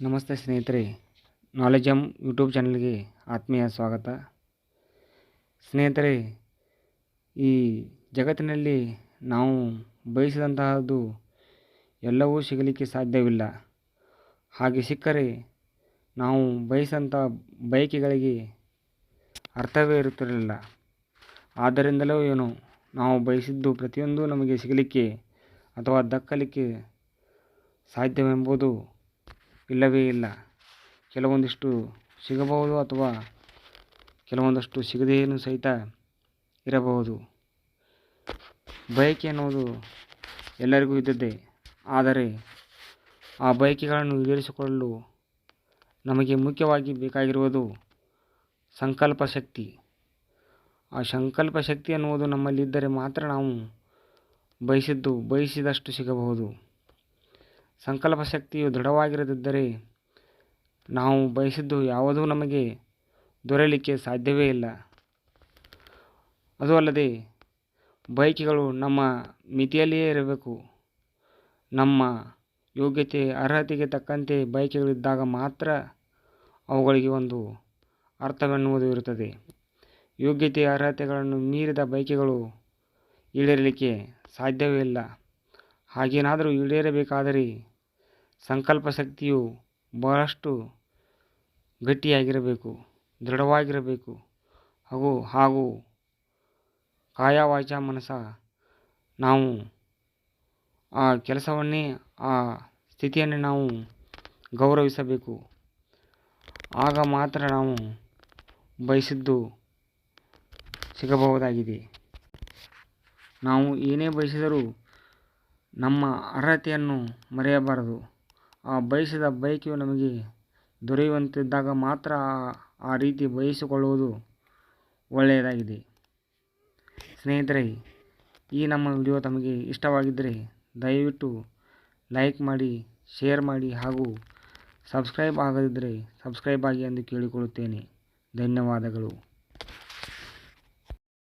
ನಮಸ್ತೆ ಸ್ನೇಹಿತರೆ knowledge M YouTube ಚಾನಲ್ಗೆ ಆತ್ಮೀಯ ಸ್ವಾಗತ. ಸ್ನೇಹಿತರೆ, ಈ ಜಗತ್ತಿನಲ್ಲಿ ನಾವು ಬಯಸಿದಂತಹದ್ದು ಎಲ್ಲವೂ ಸಿಗಲಿಕ್ಕೆ ಸಾಧ್ಯವಿಲ್ಲ. ಹಾಗೆ ಸಿಕ್ಕರೆ ನಾವು ಬಯಸಿದಂಥ ಬಯಕೆಗಳಿಗೆ ಅರ್ಥವೇ ಇರುತ್ತಿರಲಿಲ್ಲ. ಆದ್ದರಿಂದಲೂ ಏನು, ನಾವು ಬಯಸಿದ್ದು ಪ್ರತಿಯೊಂದು ನಮಗೆ ಸಿಗಲಿಕ್ಕೆ ಅಥವಾ ದಕ್ಕಲಿಕ್ಕೆ ಸಾಧ್ಯವೆಂಬುದು ಇಲ್ಲವೇ ಇಲ್ಲ. ಕೆಲವೊಂದಿಷ್ಟು ಸಿಗಬಹುದು ಅಥವಾ ಕೆಲವೊಂದಷ್ಟು ಸಿಗದೇನು ಸಹಿತ ಇರಬಹುದು. ಬಯಕೆ ಅನ್ನೋದು ಎಲ್ಲರಿಗೂ ಇದ್ದದ್ದೇ. ಆದರೆ ಆ ಬಯಕೆಗಳನ್ನು ಈಡೇರಿಸಿಕೊಳ್ಳಲು ನಮಗೆ ಮುಖ್ಯವಾಗಿ ಬೇಕಾಗಿರುವುದು ಸಂಕಲ್ಪ ಶಕ್ತಿ. ಆ ಸಂಕಲ್ಪ ಶಕ್ತಿ ಅನ್ನುವುದು ನಮ್ಮಲ್ಲಿದ್ದರೆ ಮಾತ್ರ ನಾವು ಬಯಸಿದ್ದು, ಬಯಸಿದಷ್ಟು ಸಿಗಬಹುದು. ಸಂಕಲ್ಪ ಶಕ್ತಿಯು ದೃಢವಾಗಿರದಿದ್ದರೆ ನಾವು ಬಯಸಿದ್ದು ಯಾವುದೂ ನಮಗೆ ದೊರೆಯಲಿಕ್ಕೆ ಸಾಧ್ಯವೇ ಇಲ್ಲ. ಅದು ಅಲ್ಲದೆ ಬಯಕೆಗಳು ನಮ್ಮ ಮಿತಿಯಲ್ಲಿಯೇ ಇರಬೇಕು. ನಮ್ಮ ಯೋಗ್ಯತೆ, ಅರ್ಹತೆಗೆ ತಕ್ಕಂತೆ ಬಯಕೆಗಳಿದ್ದಾಗ ಮಾತ್ರ ಅವುಗಳಿಗೆ ಒಂದು ಅರ್ಥವೆನ್ನುವುದು ಇರುತ್ತದೆ. ಯೋಗ್ಯತೆ, ಅರ್ಹತೆಗಳನ್ನು ಮೀರಿದ ಬಯಕೆಗಳು ಈಡೇರಲಿಕ್ಕೆ ಸಾಧ್ಯವೇ ಇಲ್ಲ. ಹಾಗೇನಾದರೂ ಈಡೇರಬೇಕಾದರೆ ಸಂಕಲ್ಪ ಶಕ್ತಿಯು ಬಹಳಷ್ಟು ಗಟ್ಟಿಯಾಗಿರಬೇಕು, ದೃಢವಾಗಿರಬೇಕು. ಹಾಗೂ ಹಾಗೂ ಕಾಯ ವಾಚ ಮನಸ ನಾವು ಆ ಕೆಲಸವನ್ನೇ, ಆ ಸ್ಥಿತಿಯನ್ನು ನಾವು ಗೌರವಿಸಬೇಕು. ಆಗ ಮಾತ್ರ ನಾವು ಬಯಸಿದ್ದು ಸಿಗಬಹುದಾಗಿದೆ. ನಾವು ಏನೇ ಬಯಸಿದರೂ ನಮ್ಮ ಅರ್ಹತೆಯನ್ನು ಮರೆಯಬಾರದು. ಆ ಬಯಸಿದ ಬೈಕು ನಮಗೆ ದೊರೆಯುವಂತಿದ್ದಾಗ ಮಾತ್ರ ಆ ರೀತಿ ಬಯಸಿಕೊಳ್ಳುವುದು ಒಳ್ಳೆಯದಾಗಿದೆ. ಸ್ನೇಹಿತರೆ, ಈ ನಮ್ಮ ವಿಡಿಯೋ ತಮಗೆ ಇಷ್ಟವಾಗಿದ್ದರೆ ದಯವಿಟ್ಟು ಲೈಕ್ ಮಾಡಿ, ಶೇರ್ ಮಾಡಿ ಹಾಗೂ ಸಬ್ಸ್ಕ್ರೈಬ್ ಆಗದಿದ್ದರೆ ಸಬ್ಸ್ಕ್ರೈಬ್ ಆಗಿ ಎಂದು ಕೇಳಿಕೊಳ್ಳುತ್ತೇನೆ. ಧನ್ಯವಾದಗಳು.